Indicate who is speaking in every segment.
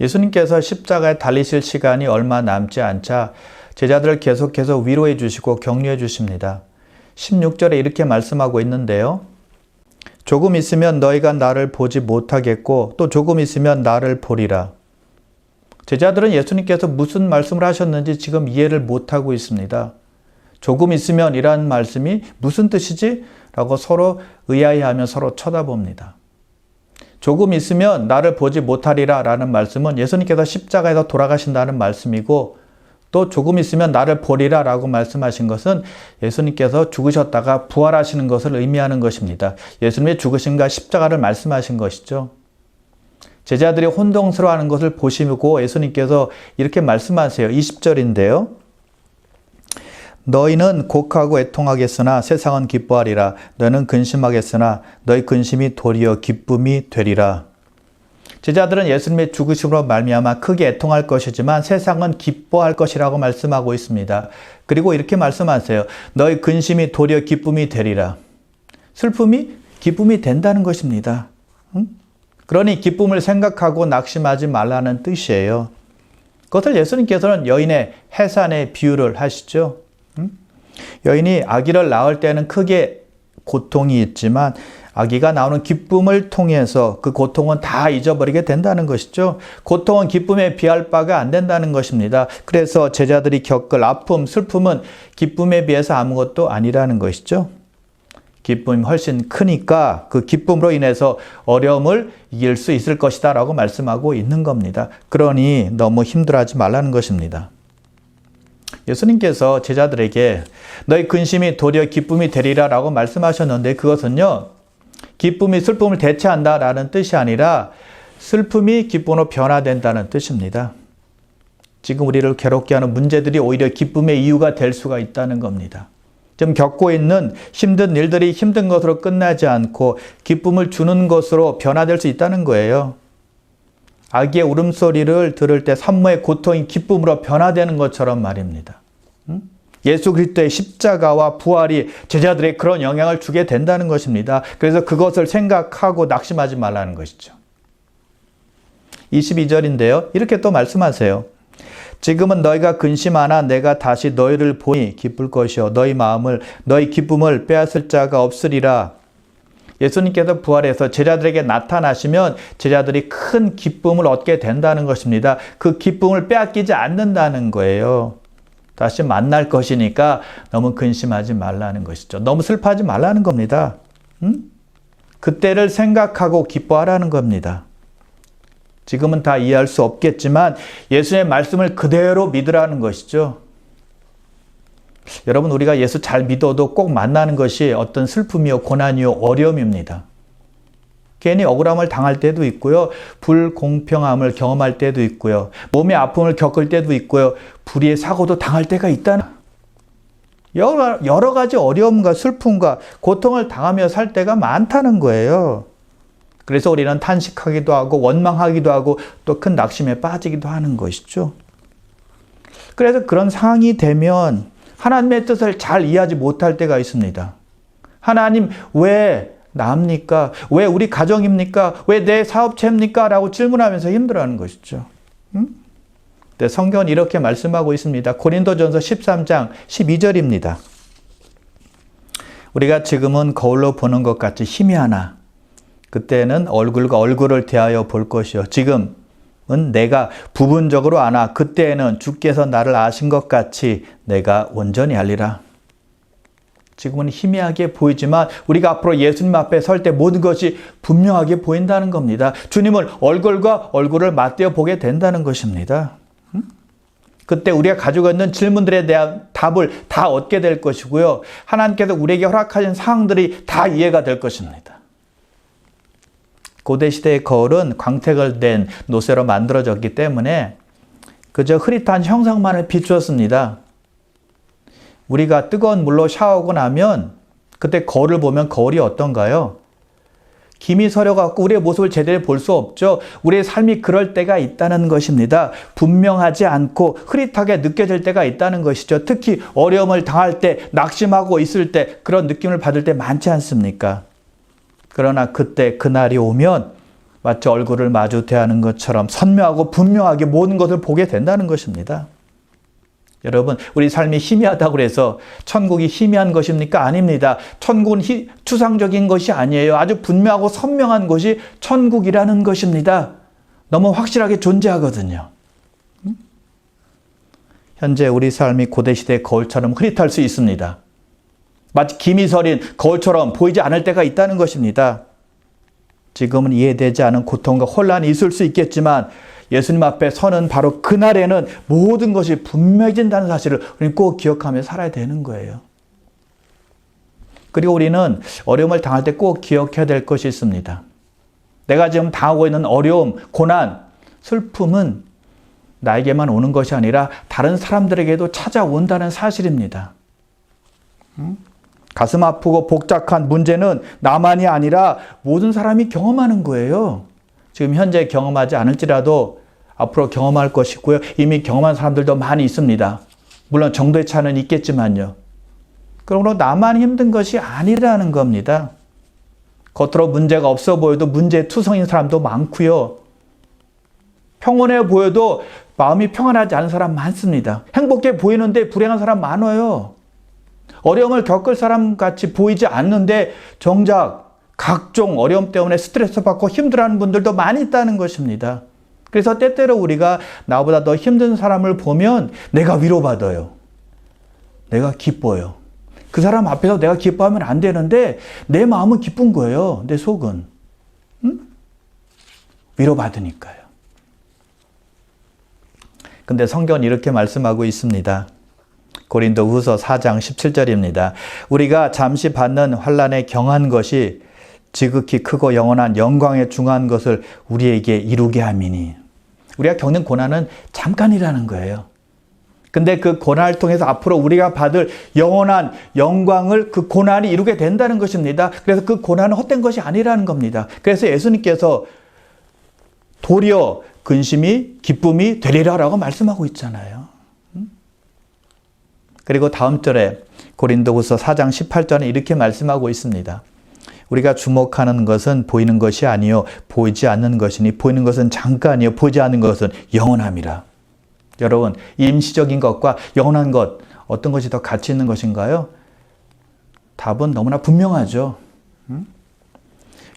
Speaker 1: 예수님께서 십자가에 달리실 시간이 얼마 남지 않자 제자들을 계속해서 위로해 주시고 격려해 주십니다. 16절에 이렇게 말씀하고 있는데요. 조금 있으면 너희가 나를 보지 못하겠고 또 조금 있으면 나를 보리라. 제자들은 예수님께서 무슨 말씀을 하셨는지 지금 이해를 못하고 있습니다. 조금 있으면 이란 말씀이 무슨 뜻이지? 라고 서로 의아해하며 서로 쳐다봅니다. 조금 있으면 나를 보지 못하리라 라는 말씀은 예수님께서 십자가에서 돌아가신다는 말씀이고 또 조금 있으면 나를 보리라 라고 말씀하신 것은 예수님께서 죽으셨다가 부활하시는 것을 의미하는 것입니다. 예수님의 죽으심과 십자가를 말씀하신 것이죠. 제자들이 혼동스러워하는 것을 보시고 예수님께서 이렇게 말씀하세요. 20절인데요. 너희는 곡하고 애통하겠으나 세상은 기뻐하리라. 너는 근심하겠으나 너희 근심이 도리어 기쁨이 되리라. 제자들은 예수님의 죽으심으로 말미암아 크게 애통할 것이지만 세상은 기뻐할 것이라고 말씀하고 있습니다. 그리고 이렇게 말씀하세요. 너희 근심이 도리어 기쁨이 되리라. 슬픔이 기쁨이 된다는 것입니다. 응? 그러니 기쁨을 생각하고 낙심하지 말라는 뜻이에요. 그것을 예수님께서는 여인의 해산의 비유를 하시죠. 여인이 아기를 낳을 때는 크게 고통이 있지만 아기가 나오는 기쁨을 통해서 그 고통은 다 잊어버리게 된다는 것이죠. 고통은 기쁨에 비할 바가 안 된다는 것입니다. 그래서 제자들이 겪을 아픔, 슬픔은 기쁨에 비해서 아무것도 아니라는 것이죠. 기쁨이 훨씬 크니까 그 기쁨으로 인해서 어려움을 이길 수 있을 것이다 라고 말씀하고 있는 겁니다. 그러니 너무 힘들어하지 말라는 것입니다. 예수님께서 제자들에게 너희 근심이 도리어 기쁨이 되리라 라고 말씀하셨는데 그것은요, 기쁨이 슬픔을 대체한다 라는 뜻이 아니라 슬픔이 기쁨으로 변화된다는 뜻입니다. 지금 우리를 괴롭게 하는 문제들이 오히려 기쁨의 이유가 될 수가 있다는 겁니다. 지금 겪고 있는 힘든 일들이 힘든 것으로 끝나지 않고 기쁨을 주는 것으로 변화될 수 있다는 거예요. 아기의 울음소리를 들을 때 산모의 고통이 기쁨으로 변화되는 것처럼 말입니다. 예수 그리스도의 십자가와 부활이 제자들의 그런 영향을 주게 된다는 것입니다. 그래서 그것을 생각하고 낙심하지 말라는 것이죠. 22절인데요. 이렇게 또 말씀하세요. 지금은 너희가 근심하나 내가 다시 너희를 보니 기쁠 것이요 너희 마음을 너희 기쁨을 빼앗을 자가 없으리라. 예수님께서 부활해서 제자들에게 나타나시면 제자들이 큰 기쁨을 얻게 된다는 것입니다. 그 기쁨을 빼앗기지 않는다는 거예요. 다시 만날 것이니까 너무 근심하지 말라는 것이죠. 너무 슬퍼하지 말라는 겁니다. 응? 그때를 생각하고 기뻐하라는 겁니다. 지금은 다 이해할 수 없겠지만 예수의 말씀을 그대로 믿으라는 것이죠. 여러분, 우리가 예수 잘 믿어도 꼭 만나는 것이 어떤 슬픔이요, 고난이요, 어려움입니다. 괜히 억울함을 당할 때도 있고요. 불공평함을 경험할 때도 있고요. 몸의 아픔을 겪을 때도 있고요. 불의의 사고도 당할 때가 있다. 여러, 여러 가지 어려움과 슬픔과 고통을 당하며 살 때가 많다는 거예요. 그래서 우리는 탄식하기도 하고 원망하기도 하고 또 큰 낙심에 빠지기도 하는 것이죠. 그래서 그런 상황이 되면 하나님의 뜻을 잘 이해하지 못할 때가 있습니다. 하나님 왜 나입니까? 왜 우리 가정입니까? 왜 내 사업체입니까? 라고 질문하면서 힘들어하는 것이죠. 음? 네, 성경은 이렇게 말씀하고 있습니다. 고린도전서 13장 12절입니다. 우리가 지금은 거울로 보는 것 같이 희미하나 그때는 얼굴과 얼굴을 대하여 볼 것이요. 지금 은 내가 부분적으로 아나 그때에는 주께서 나를 아신 것 같이 내가 온전히 알리라. 지금은 희미하게 보이지만 우리가 앞으로 예수님 앞에 설 때 모든 것이 분명하게 보인다는 겁니다. 주님을 얼굴과 얼굴을 맞대어 보게 된다는 것입니다. 그때 우리가 가지고 있는 질문들에 대한 답을 다 얻게 될 것이고요. 하나님께서 우리에게 허락하신 상황들이 다 이해가 될 것입니다. 고대 시대의 거울은 광택을 낸 노쇠로 만들어졌기 때문에 그저 흐릿한 형상만을 비추었습니다. 우리가 뜨거운 물로 샤워하고 나면 그때 거울을 보면 거울이 어떤가요? 김이 서려갖고 우리의 모습을 제대로 볼 수 없죠. 우리의 삶이 그럴 때가 있다는 것입니다. 분명하지 않고 흐릿하게 느껴질 때가 있다는 것이죠. 특히 어려움을 당할 때, 낙심하고 있을 때 그런 느낌을 받을 때 많지 않습니까? 그러나 그때 그날이 오면 마치 얼굴을 마주 대하는 것처럼 선명하고 분명하게 모든 것을 보게 된다는 것입니다. 여러분, 우리 삶이 희미하다고 해서 천국이 희미한 것입니까? 아닙니다. 천국은 희, 추상적인 것이 아니에요. 아주 분명하고 선명한 것이 천국이라는 것입니다. 너무 확실하게 존재하거든요. 현재 우리 삶이 고대 시대 거울처럼 흐릿할 수 있습니다. 마치 김이 서린 거울처럼 보이지 않을 때가 있다는 것입니다. 지금은 이해되지 않은 고통과 혼란이 있을 수 있겠지만 예수님 앞에 서는 바로 그날에는 모든 것이 분명해진다는 사실을 우리는 꼭 기억하며 살아야 되는 거예요. 그리고 우리는 어려움을 당할 때 꼭 기억해야 될 것이 있습니다. 내가 지금 당하고 있는 어려움, 고난, 슬픔은 나에게만 오는 것이 아니라 다른 사람들에게도 찾아온다는 사실입니다. 가슴 아프고 복잡한 문제는 나만이 아니라 모든 사람이 경험하는 거예요. 지금 현재 경험하지 않을지라도 앞으로 경험할 것이고요. 이미 경험한 사람들도 많이 있습니다. 물론 정도의 차는 있겠지만요. 그러므로 나만 힘든 것이 아니라는 겁니다. 겉으로 문제가 없어 보여도 문제 투성인 사람도 많고요. 평온해 보여도 마음이 평안하지 않은 사람 많습니다. 행복해 보이는데 불행한 사람 많아요. 어려움을 겪을 사람 같이 보이지 않는데 정작 각종 어려움 때문에 스트레스 받고 힘들어하는 분들도 많이 있다는 것입니다. 그래서 때때로 우리가 나보다 더 힘든 사람을 보면 내가 위로받아요. 내가 기뻐요. 그 사람 앞에서 내가 기뻐하면 안 되는데 내 마음은 기쁜 거예요. 내 속은. 응? 위로받으니까요. 근데 성경은 이렇게 말씀하고 있습니다. 고린도 후서 4장 17절입니다. 우리가 잠시 받는 환란에 경한 것이 지극히 크고 영원한 영광에 중한 것을 우리에게 이루게 함이니. 우리가 겪는 고난은 잠깐이라는 거예요. 근데 그 고난을 통해서 앞으로 우리가 받을 영원한 영광을 그 고난이 이루게 된다는 것입니다. 그래서 그 고난은 헛된 것이 아니라는 겁니다. 그래서 예수님께서 도리어 근심이 기쁨이 되리라라고 말씀하고 있잖아요. 그리고 다음 절에 고린도후서 4장 18절에 이렇게 말씀하고 있습니다. 우리가 주목하는 것은 보이는 것이 아니요 보이지 않는 것이니 보이는 것은 잠깐이요 보이지 않는 것은 영원함이라. 여러분 임시적인 것과 영원한 것 어떤 것이 더 가치 있는 것인가요? 답은 너무나 분명하죠.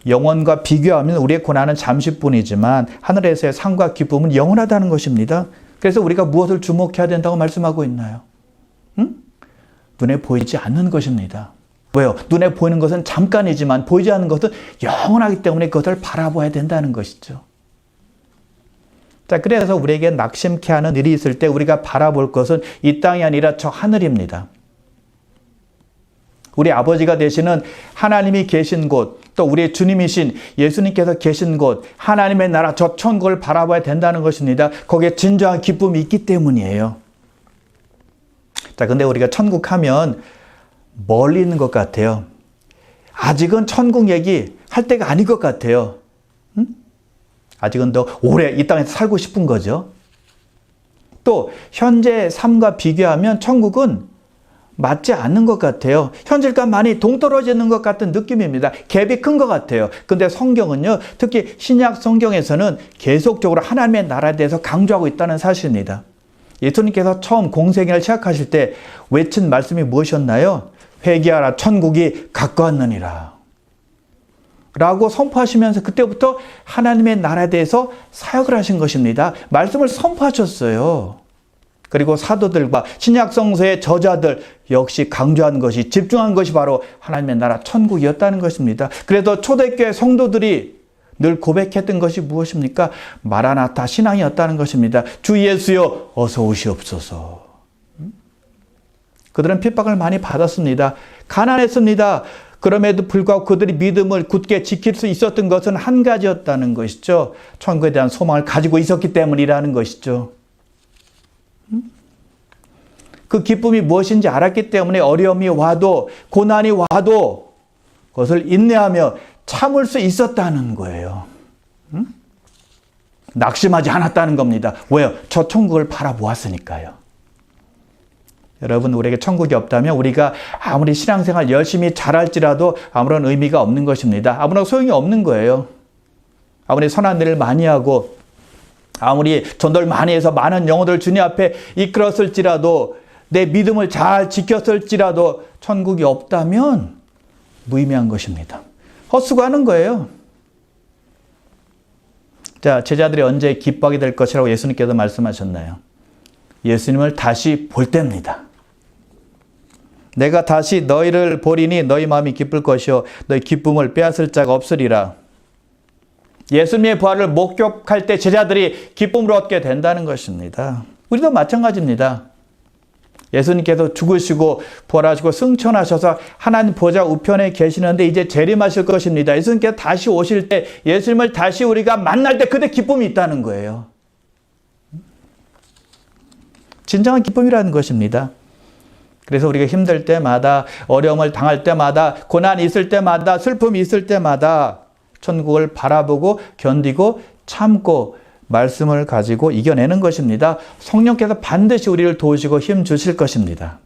Speaker 1: 영원과 비교하면 우리의 고난은 잠시뿐이지만 하늘에서의 상과 기쁨은 영원하다는 것입니다. 그래서 우리가 무엇을 주목해야 된다고 말씀하고 있나요? 응? 눈에 보이지 않는 것입니다. 왜요? 눈에 보이는 것은 잠깐이지만 보이지 않는 것은 영원하기 때문에 그것을 바라봐야 된다는 것이죠. 자, 그래서 우리에게 낙심케 하는 일이 있을 때 우리가 바라볼 것은 이 땅이 아니라 저 하늘입니다. 우리 아버지가 되시는 하나님이 계신 곳, 또 우리의 주님이신 예수님께서 계신 곳, 하나님의 나라 저 천국을 바라봐야 된다는 것입니다. 거기에 진정한 기쁨이 있기 때문이에요. 자, 근데 우리가 천국 하면 멀리 있는 것 같아요. 아직은 천국 얘기 할 때가 아닌 것 같아요. 응? 아직은 더 오래 이 땅에서 살고 싶은 거죠. 또 현재 삶과 비교하면 천국은 맞지 않는 것 같아요. 현실과 많이 동떨어지는 것 같은 느낌입니다. 갭이 큰 것 같아요. 근데 성경은요, 특히 신약 성경에서는 계속적으로 하나님의 나라에 대해서 강조하고 있다는 사실입니다. 예수님께서 처음 공생애를 시작하실 때 외친 말씀이 무엇이었나요? 회개하라 천국이 가까웠느니라. 라고 선포하시면서 그때부터 하나님의 나라에 대해서 사역을 하신 것입니다. 말씀을 선포하셨어요. 그리고 사도들과 신약 성서의 저자들 역시 강조한 것이 집중한 것이 바로 하나님의 나라 천국이었다는 것입니다. 그래서 초대교회 성도들이 늘 고백했던 것이 무엇입니까? 마라나타 신앙이었다는 것입니다. 주 예수여 어서 오시옵소서. 그들은 핍박을 많이 받았습니다. 가난했습니다. 그럼에도 불구하고 그들이 믿음을 굳게 지킬 수 있었던 것은 한 가지였다는 것이죠. 천국에 대한 소망을 가지고 있었기 때문이라는 것이죠. 그 기쁨이 무엇인지 알았기 때문에 어려움이 와도 고난이 와도 그것을 인내하며 참을 수 있었다는 거예요. 응? 낙심하지 않았다는 겁니다. 왜요? 저 천국을 바라보았으니까요. 여러분, 우리에게 천국이 없다면 우리가 아무리 신앙생활 열심히 잘할지라도 아무런 의미가 없는 것입니다. 아무런 소용이 없는 거예요. 아무리 선한 일을 많이 하고 아무리 전도를 많이 해서 많은 영혼들 주님 앞에 이끌었을지라도 내 믿음을 잘 지켰을지라도 천국이 없다면 무의미한 것입니다. 헛수고하는 거예요. 자, 제자들이 언제 기뻐하게 될 것이라고 예수님께서 말씀하셨나요? 예수님을 다시 볼 때입니다. 내가 다시 너희를 보리니 너희 마음이 기쁠 것이요 너희 기쁨을 빼앗을 자가 없으리라. 예수님의 부활을 목격할 때 제자들이 기쁨을 얻게 된다는 것입니다. 우리도 마찬가지입니다. 예수님께서 죽으시고 부활하시고 승천하셔서 하나님 보좌 우편에 계시는데 이제 재림하실 것입니다. 예수님께서 다시 오실 때 예수님을 다시 우리가 만날 때 그때 기쁨이 있다는 거예요. 진정한 기쁨이라는 것입니다. 그래서 우리가 힘들 때마다 어려움을 당할 때마다 고난이 있을 때마다 슬픔이 있을 때마다 천국을 바라보고 견디고 참고 말씀을 가지고 이겨내는 것입니다. 성령께서 반드시 우리를 도우시고 힘 주실 것입니다.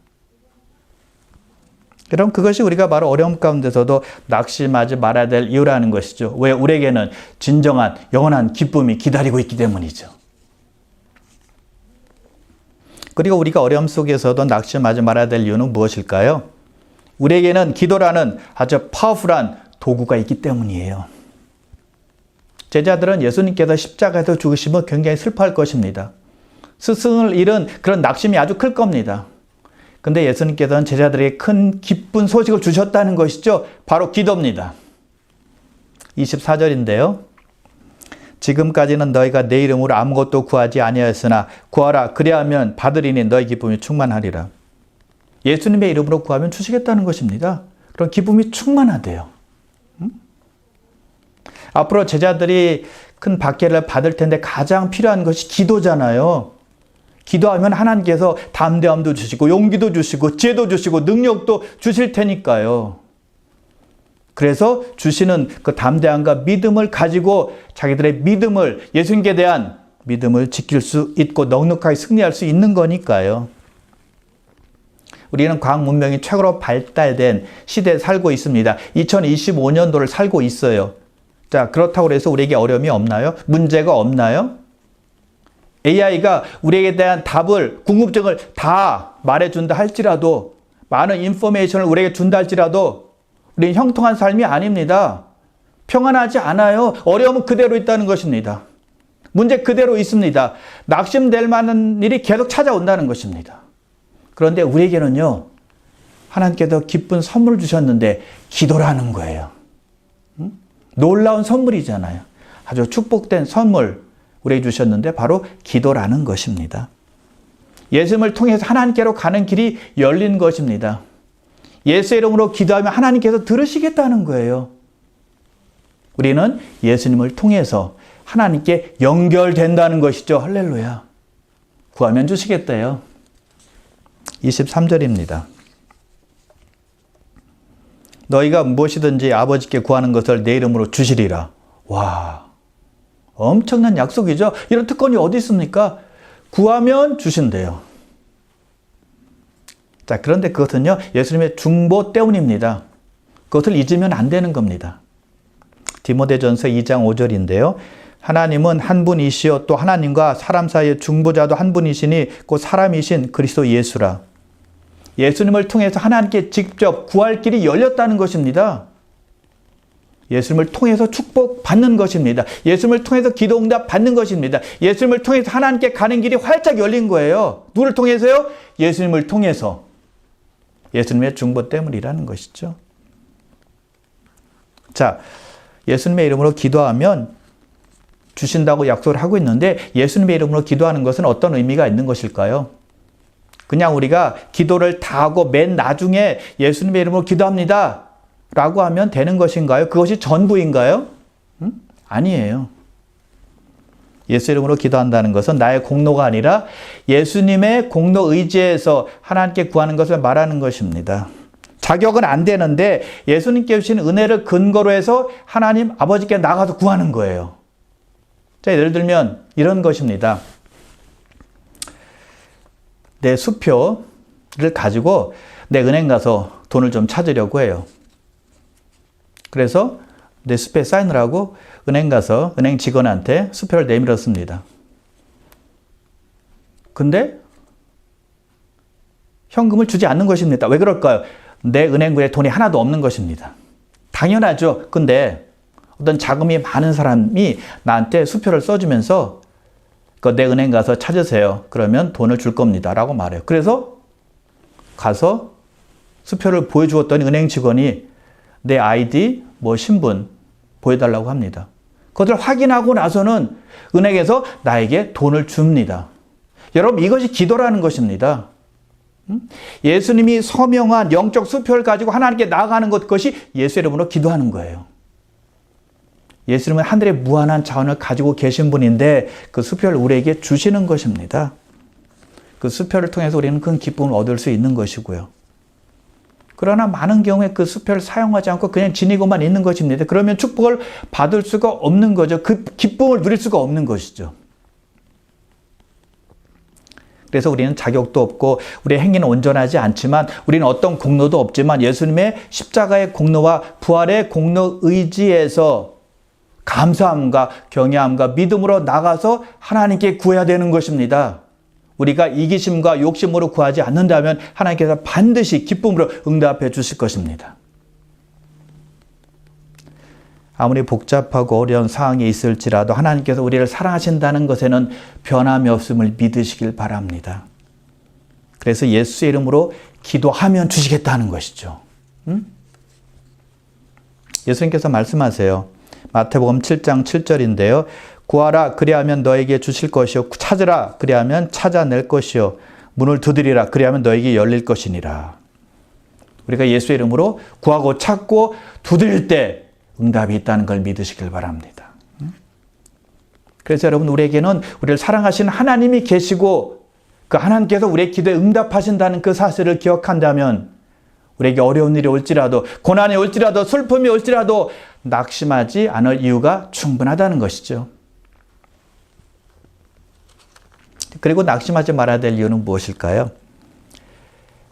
Speaker 1: 그럼 그것이 우리가 바로 어려움 가운데서도 낙심하지 말아야 될 이유라는 것이죠. 왜 우리에게는 진정한 영원한 기쁨이 기다리고 있기 때문이죠. 그리고 우리가 어려움 속에서도 낙심하지 말아야 될 이유는 무엇일까요? 우리에게는 기도라는 아주 파워풀한 도구가 있기 때문이에요. 제자들은 예수님께서 십자가에서 죽으시면 굉장히 슬퍼할 것입니다. 스승을 잃은 그런 낙심이 아주 클 겁니다. 근데 예수님께서는 제자들에게 큰 기쁜 소식을 주셨다는 것이죠. 바로 기도입니다. 24절인데요. 지금까지는 너희가 내 이름으로 아무것도 구하지 아니하였으나 구하라 그리하면 받으리니 너희 기쁨이 충만하리라. 예수님의 이름으로 구하면 주시겠다는 것입니다. 그런 기쁨이 충만하대요. 앞으로 제자들이 큰 박해를 받을 텐데 가장 필요한 것이 기도잖아요. 기도하면 하나님께서 담대함도 주시고 용기도 주시고 지혜도 주시고 능력도 주실 테니까요. 그래서 주시는 그 담대함과 믿음을 가지고 자기들의 믿음을 예수님께 대한 믿음을 지킬 수 있고 넉넉하게 승리할 수 있는 거니까요. 우리는 과학 문명이 최고로 발달된 시대에 살고 있습니다. 2025년도를 살고 있어요. 자, 그렇다고 해서 우리에게 어려움이 없나요? 문제가 없나요? AI가 우리에게 대한 답을, 궁금증을 다 말해준다 할지라도, 많은 인포메이션을 우리에게 준다 할지라도, 우리는 형통한 삶이 아닙니다. 평안하지 않아요. 어려움은 그대로 있다는 것입니다. 문제 그대로 있습니다. 낙심될 만한 일이 계속 찾아온다는 것입니다. 그런데 우리에게는요, 하나님께서 기쁜 선물을 주셨는데, 기도라는 거예요. 놀라운 선물이잖아요. 아주 축복된 선물 우리에게 주셨는데 바로 기도라는 것입니다. 예수님을 통해서 하나님께로 가는 길이 열린 것입니다. 예수 이름으로 기도하면 하나님께서 들으시겠다는 거예요. 우리는 예수님을 통해서 하나님께 연결된다는 것이죠. 할렐루야. 구하면 주시겠대요. 23절입니다. 너희가 무엇이든지 아버지께 구하는 것을 내 이름으로 주시리라. 와, 엄청난 약속이죠. 이런 특권이 어디 있습니까? 구하면 주신대요. 자, 그런데 그것은요, 예수님의 중보 때문입니다. 그것을 잊으면 안 되는 겁니다. 디모데전서 2장 5절인데요. 하나님은 한 분이시요 또 하나님과 사람 사이의 중보자도 한 분이시니 곧 사람이신 그리스도 예수라. 예수님을 통해서 하나님께 직접 구할 길이 열렸다는 것입니다. 예수님을 통해서 축복 받는 것입니다. 예수님을 통해서 기도 응답 받는 것입니다. 예수님을 통해서 하나님께 가는 길이 활짝 열린 거예요. 누구를 통해서요? 예수님을 통해서. 예수님의 중보 때문이라는 것이죠. 자, 예수님의 이름으로 기도하면 주신다고 약속을 하고 있는데 예수님의 이름으로 기도하는 것은 어떤 의미가 있는 것일까요? 그냥 우리가 기도를 다 하고 맨 나중에 예수님의 이름으로 기도합니다. 라고 하면 되는 것인가요? 그것이 전부인가요? 음? 아니에요. 예수 이름으로 기도한다는 것은 나의 공로가 아니라 예수님의 공로 의지에서 하나님께 구하는 것을 말하는 것입니다. 자격은 안 되는데 예수님께 주신 은혜를 근거로 해서 하나님 아버지께 나가서 구하는 거예요. 자, 예를 들면 이런 것입니다. 내 수표를 가지고 내 은행 가서 돈을 좀 찾으려고 해요. 그래서 내 수표에 사인을 하고 은행 가서 은행 직원한테 수표를 내밀었습니다. 근데 현금을 주지 않는 것입니다. 왜 그럴까요? 내 은행부에 돈이 하나도 없는 것입니다. 당연하죠. 근데 어떤 자금이 많은 사람이 나한테 수표를 써주면서 그 내 은행 가서 찾으세요. 그러면 돈을 줄 겁니다. 라고 말해요. 그래서 가서 수표를 보여주었더니 은행 직원이 내 아이디, 뭐 신분 보여달라고 합니다. 그것을 확인하고 나서는 은행에서 나에게 돈을 줍니다. 여러분 이것이 기도라는 것입니다. 음? 예수님이 서명한 영적 수표를 가지고 하나님께 나아가는 것 그것이 예수 이름으로 기도하는 거예요. 예수님은 하늘의 무한한 자원을 가지고 계신 분인데 그 수표를 우리에게 주시는 것입니다. 그 수표를 통해서 우리는 큰 기쁨을 얻을 수 있는 것이고요. 그러나 많은 경우에 그 수표를 사용하지 않고 그냥 지니고만 있는 것입니다. 그러면 축복을 받을 수가 없는 거죠. 그 기쁨을 누릴 수가 없는 것이죠. 그래서 우리는 자격도 없고 우리의 행위는 온전하지 않지만 우리는 어떤 공로도 없지만 예수님의 십자가의 공로와 부활의 공로 의지에서 감사함과 경외함과 믿음으로 나가서 하나님께 구해야 되는 것입니다. 우리가 이기심과 욕심으로 구하지 않는다면 하나님께서 반드시 기쁨으로 응답해 주실 것입니다. 아무리 복잡하고 어려운 상황이 있을지라도 하나님께서 우리를 사랑하신다는 것에는 변함이 없음을 믿으시길 바랍니다. 그래서 예수의 이름으로 기도하면 주시겠다는 것이죠. 음? 예수님께서 말씀하세요. 마태복음 7장 7절인데요. 구하라 그리하면 너에게 주실 것이요 찾으라 그리하면 찾아낼 것이요 문을 두드리라 그리하면 너에게 열릴 것이니라. 우리가 예수의 이름으로 구하고 찾고 두드릴 때 응답이 있다는 걸 믿으시길 바랍니다. 그래서 여러분 우리에게는 우리를 사랑하시는 하나님이 계시고 그 하나님께서 우리의 기도에 응답하신다는 그 사실을 기억한다면 우리에게 어려운 일이 올지라도 고난이 올지라도 슬픔이 올지라도 낙심하지 않을 이유가 충분하다는 것이죠. 그리고 낙심하지 말아야 될 이유는 무엇일까요?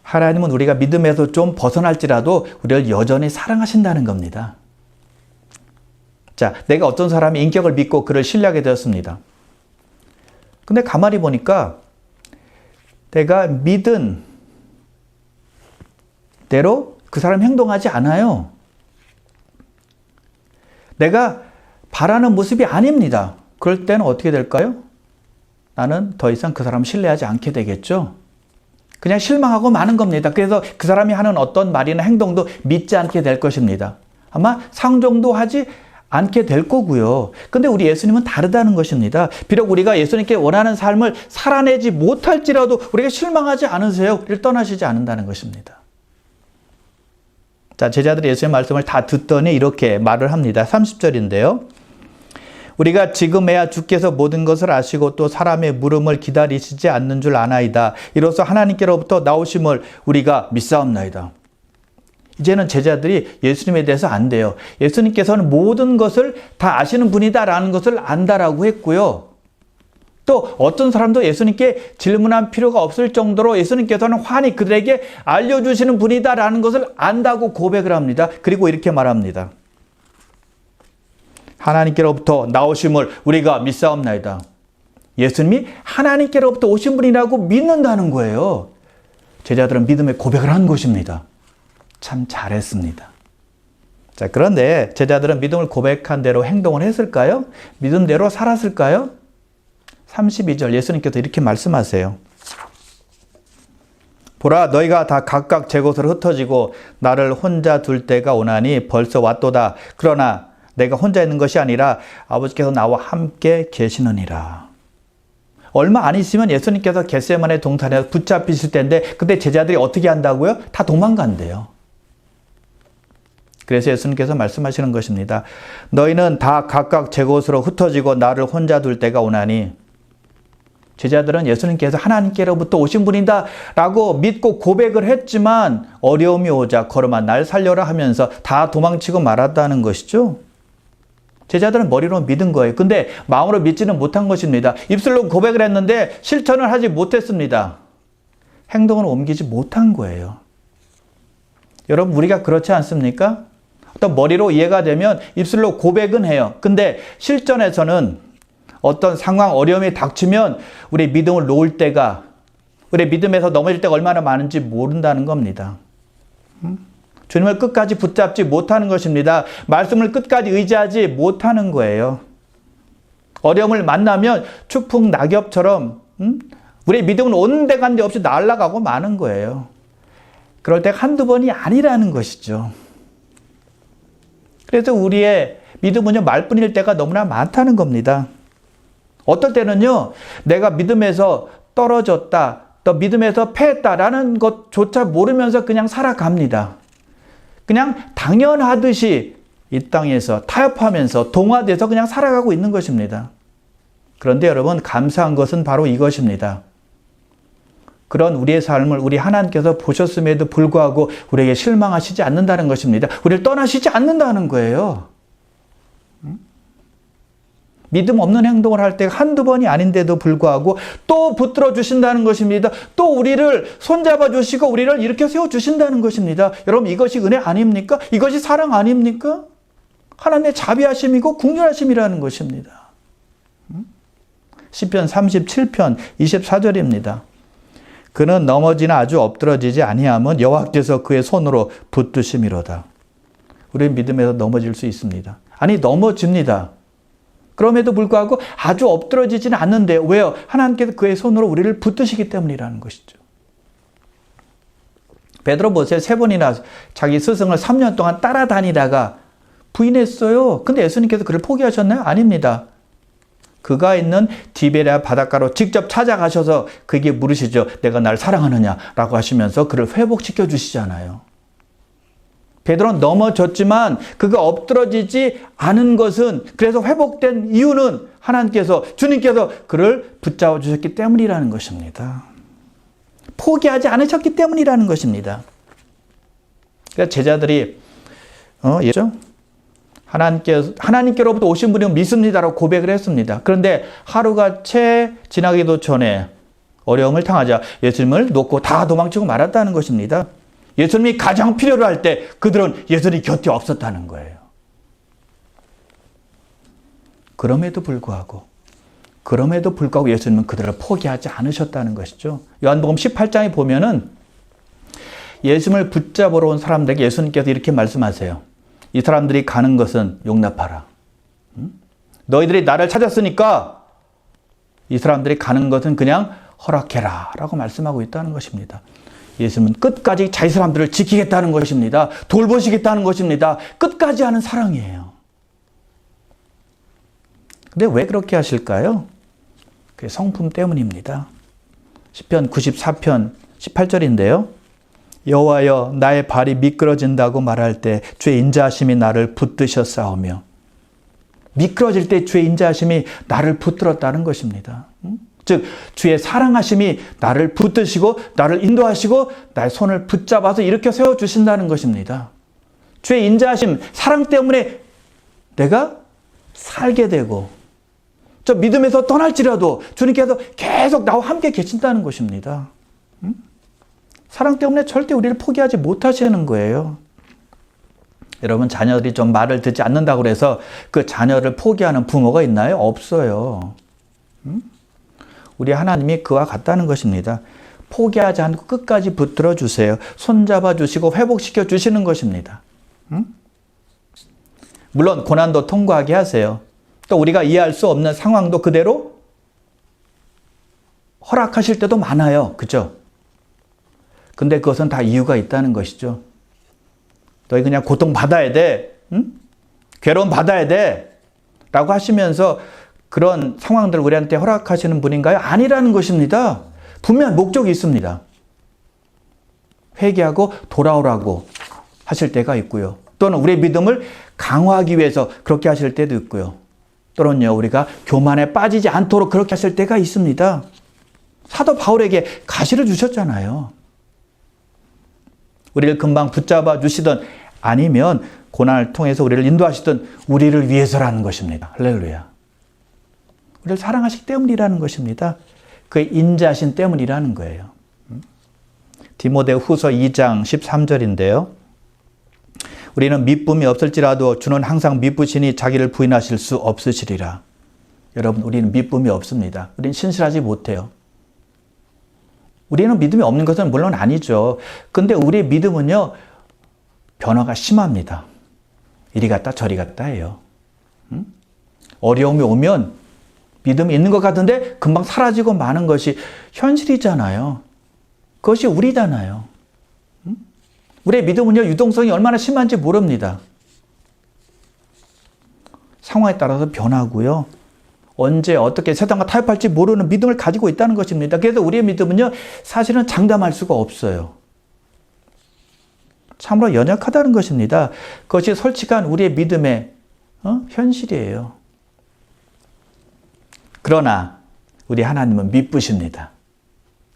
Speaker 1: 하나님은 우리가 믿음에서 좀 벗어날지라도 우리를 여전히 사랑하신다는 겁니다. 자, 내가 어떤 사람의 인격을 믿고 그를 신뢰하게 되었습니다. 근데 가만히 보니까 내가 믿은 대로 그 사람 행동하지 않아요. 내가 바라는 모습이 아닙니다. 그럴 때는 어떻게 될까요? 나는 더 이상 그 사람 신뢰하지 않게 되겠죠? 그냥 실망하고 마는 겁니다. 그래서 그 사람이 하는 어떤 말이나 행동도 믿지 않게 될 것입니다. 아마 상종도 하지 않게 될 거고요. 근데 우리 예수님은 다르다는 것입니다. 비록 우리가 예수님께 원하는 삶을 살아내지 못할지라도 우리가 실망하지 않으세요. 우리를 떠나시지 않는다는 것입니다. 자, 제자들이 예수의 말씀을 다 듣더니 이렇게 말을 합니다. 30절인데요. 우리가 지금에야 주께서 모든 것을 아시고 또 사람의 물음을 기다리시지 않는 줄 아나이다. 이로써 하나님께로부터 나오심을 우리가 믿사옵나이다. 이제는 제자들이 예수님에 대해서 안 돼요. 예수님께서는 모든 것을 다 아시는 분이다라는 것을 안다라고 했고요. 또 어떤 사람도 예수님께 질문할 필요가 없을 정도로 예수님께서는 환히 그들에게 알려주시는 분이다라는 것을 안다고 고백을 합니다. 그리고 이렇게 말합니다. 하나님께로부터 나오심을 우리가 믿사옵나이다. 예수님이 하나님께로부터 오신 분이라고 믿는다는 거예요. 제자들은 믿음의 고백을 한 것입니다. 참 잘했습니다. 자, 그런데 제자들은 믿음을 고백한 대로 행동을 했을까요? 믿음대로 살았을까요? 32절 예수님께서 이렇게 말씀하세요. 보라 너희가 다 각각 제 곳으로 흩어지고 나를 혼자 둘 때가 오나니 벌써 왔도다. 그러나 내가 혼자 있는 것이 아니라 아버지께서 나와 함께 계시느니라. 얼마 안 있으면 예수님께서 겟세만의 동산에 붙잡히실 텐데 그때 제자들이 어떻게 한다고요? 다 도망간대요. 그래서 예수님께서 말씀하시는 것입니다. 너희는 다 각각 제 곳으로 흩어지고 나를 혼자 둘 때가 오나니 제자들은 예수님께서 하나님께로부터 오신 분이다 라고 믿고 고백을 했지만 어려움이 오자 걸어마 날 살려라 하면서 다 도망치고 말았다는 것이죠. 제자들은 머리로 믿은 거예요. 근데 마음으로 믿지는 못한 것입니다. 입술로 고백을 했는데 실천을 하지 못했습니다. 행동을 옮기지 못한 거예요. 여러분, 우리가 그렇지 않습니까? 어떤 머리로 이해가 되면 입술로 고백은 해요. 근데 실전에서는 어떤 상황, 어려움이 닥치면 우리 믿음을 놓을 때가, 우리 믿음에서 넘어질 때가 얼마나 많은지 모른다는 겁니다. 음? 주님을 끝까지 붙잡지 못하는 것입니다. 말씀을 끝까지 의지하지 못하는 거예요. 어려움을 만나면 추풍 낙엽처럼 음? 우리 믿음은 온데 간데 없이 날아가고 마는 거예요. 그럴 때 한두 번이 아니라는 것이죠. 그래서 우리의 믿음은요, 말뿐일 때가 너무나 많다는 겁니다. 어떨 때는요, 내가 믿음에서 떨어졌다, 또 믿음에서 패했다라는 것조차 모르면서 그냥 살아갑니다. 그냥 당연하듯이 이 땅에서 타협하면서 동화돼서 그냥 살아가고 있는 것입니다. 그런데 여러분, 감사한 것은 바로 이것입니다. 그런 우리의 삶을 우리 하나님께서 보셨음에도 불구하고 우리에게 실망하시지 않는다는 것입니다. 우리를 떠나시지 않는다는 거예요. 믿음 없는 행동을 할 때 한두 번이 아닌데도 불구하고 또 붙들어 주신다는 것입니다. 또 우리를 손잡아 주시고 우리를 이렇게 세워 주신다는 것입니다. 여러분 이것이 은혜 아닙니까? 이것이 사랑 아닙니까? 하나님의 자비하심이고 국률하심이라는 것입니다. 시편 37편 24절입니다. 그는 넘어지나 아주 엎드러지지 아니함은 여호와께서 그의 손으로 붙드심이로다. 우리는 믿음에서 넘어질 수 있습니다. 아니 넘어집니다. 그럼에도 불구하고 아주 엎드러지지는 않는데 왜요? 하나님께서 그의 손으로 우리를 붙드시기 때문이라는 것이죠. 베드로 보세요. 세 번이나 자기 스승을 3년 동안 따라다니다가 부인했어요. 근데 예수님께서 그를 포기하셨나요? 아닙니다. 그가 있는 디베리아 바닷가로 직접 찾아가셔서 그에게 물으시죠. 내가 날 사랑하느냐라고 하시면서 그를 회복시켜 주시잖아요. 베드로는 넘어졌지만 그가 엎드러지지 않은 것은 그래서 회복된 이유는 하나님께서 주님께서 그를 붙잡아 주셨기 때문이라는 것입니다. 포기하지 않으셨기 때문이라는 것입니다. 그러니까 제자들이 어, 예죠? 하나님께 하나님께로부터 오신 분이 믿습니다라고 고백을 했습니다. 그런데 하루가 채 지나기도 전에 어려움을 당하자 예수님을 놓고 다 도망치고 말았다는 것입니다. 예수님이 가장 필요로 할 때 그들은 예수님 곁에 없었다는 거예요. 그럼에도 불구하고 그럼에도 불구하고 예수님은 그들을 포기하지 않으셨다는 것이죠. 요한복음 18장에 보면은 예수님을 붙잡으러 온 사람들에게 예수님께서 이렇게 말씀하세요. 이 사람들이 가는 것은 용납하라. 너희들이 나를 찾았으니까 이 사람들이 가는 것은 그냥 허락해라. 라고 말씀하고 있다는 것입니다. 예수님은 끝까지 자기 사람들을 지키겠다는 것입니다. 돌보시겠다는 것입니다. 끝까지 하는 사랑이에요. 근데 왜 그렇게 하실까요? 그 성품 때문입니다. 10편 94편 18절인데요. 여호와여 나의 발이 미끄러진다고 말할 때 주의 인자하심이 나를 붙드셨사오며 미끄러질 때 주의 인자하심이 나를 붙들었다는 것입니다. 즉 주의 사랑하심이 나를 붙드시고 나를 인도하시고 나의 손을 붙잡아서 이렇게 세워 주신다는 것입니다. 주의 인자하심, 사랑 때문에 내가 살게 되고 저 믿음에서 떠날지라도 주님께서 계속 나와 함께 계신다는 것입니다. 사랑 때문에 절대 우리를 포기하지 못하시는 거예요. 여러분 자녀들이 좀 말을 듣지 않는다고 해서 그 자녀를 포기하는 부모가 있나요? 없어요. 우리 하나님이 그와 같다는 것입니다. 포기하지 않고 끝까지 붙들어 주세요. 손잡아 주시고 회복시켜 주시는 것입니다. 물론 고난도 통과하게 하세요. 또 우리가 이해할 수 없는 상황도 그대로 허락하실 때도 많아요. 그죠? 근데 그것은 다 이유가 있다는 것이죠. 너희 그냥 고통 받아야 돼. 응? 괴로움 받아야 돼. 라고 하시면서 그런 상황들을 우리한테 허락하시는 분인가요? 아니라는 것입니다. 분명 목적이 있습니다. 회개하고 돌아오라고 하실 때가 있고요. 또는 우리의 믿음을 강화하기 위해서 그렇게 하실 때도 있고요. 또는요, 우리가 교만에 빠지지 않도록 그렇게 하실 때가 있습니다. 사도 바울에게 가시를 주셨잖아요. 우리를 금방 붙잡아 주시든 아니면 고난을 통해서 우리를 인도하시든 우리를 위해서라는 것입니다. 할렐루야. 우리를 사랑하시기 때문이라는 것입니다. 그의 인자신 때문이라는 거예요. 디모데 후서 2장 13절인데요. 우리는 미쁨이 없을지라도 주는 항상 미쁘시니 자기를 부인하실 수 없으시리라. 여러분, 우리는 미쁨이 없습니다. 우리는 신실하지 못해요. 우리는 믿음이 없는 것은 물론 아니죠. 근데 우리의 믿음은요, 변화가 심합니다. 이리 갔다 저리 갔다 해요. 응? 어려움이 오면 믿음이 있는 것 같은데 금방 사라지고 마는 것이 현실이잖아요. 그것이 우리잖아요. 응? 우리의 믿음은요, 유동성이 얼마나 심한지 모릅니다. 상황에 따라서 변하고요. 언제 어떻게 세상과 타협할지 모르는 믿음을 가지고 있다는 것입니다. 그래서 우리의 믿음은요, 사실은 장담할 수가 없어요. 참으로 연약하다는 것입니다. 그것이 솔직한 우리의 믿음의 어? 현실이에요. 그러나 우리 하나님은 미쁘십니다.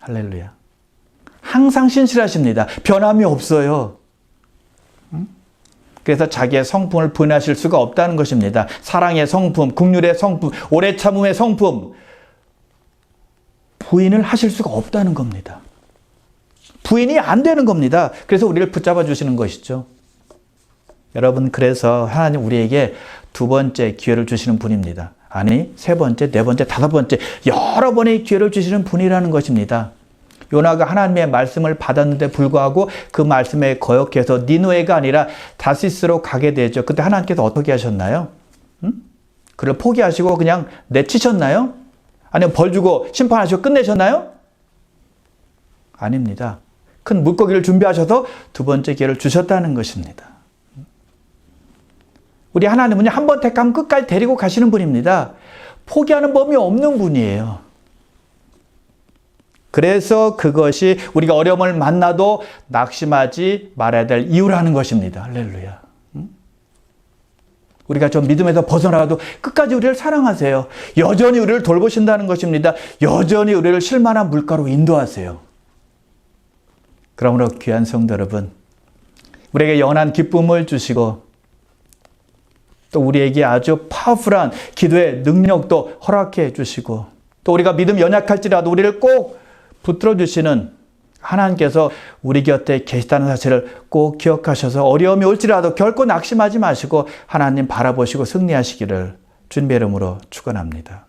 Speaker 1: 할렐루야. 항상 신실하십니다. 변함이 없어요. 그래서 자기의 성품을 부인하실 수가 없다는 것입니다. 사랑의 성품, 국률의 성품, 오래 참음의 성품 부인을 하실 수가 없다는 겁니다. 부인이 안 되는 겁니다. 그래서 우리를 붙잡아 주시는 것이죠. 여러분 그래서 하나님 우리에게 두 번째 기회를 주시는 분입니다. 아니 세 번째, 네 번째, 다섯 번째 여러 번의 기회를 주시는 분이라는 것입니다. 요나가 하나님의 말씀을 받았는데 불구하고 그 말씀에 거역해서 니누에가 아니라 다시스로 가게 되죠. 그때 하나님께서 어떻게 하셨나요? 음? 그를 포기하시고 그냥 내치셨나요? 아니면 벌 주고 심판하시고 끝내셨나요? 아닙니다. 큰 물고기를 준비하셔서 두 번째 기회를 주셨다는 것입니다. 우리 하나님은 한번 택하면 끝까지 데리고 가시는 분입니다. 포기하는 법이 없는 분이에요. 그래서 그것이 우리가 어려움을 만나도 낙심하지 말아야 될 이유라는 것입니다. 할렐루야. 우리가 좀 믿음에서 벗어나도 끝까지 우리를 사랑하세요. 여전히 우리를 돌보신다는 것입니다. 여전히 우리를 실만한 물가로 인도하세요. 그러므로 귀한 성도 여러분, 우리에게 영원한 기쁨을 주시고 또 우리에게 아주 파워풀한 기도의 능력도 허락해 주시고 또 우리가 믿음 연약할지라도 우리를 꼭 붙들어 주시는 하나님께서 우리 곁에 계시다는 사실을 꼭 기억하셔서 어려움이 올지라도 결코 낙심하지 마시고 하나님 바라보시고 승리하시기를 주님의 이름으로 축원합니다.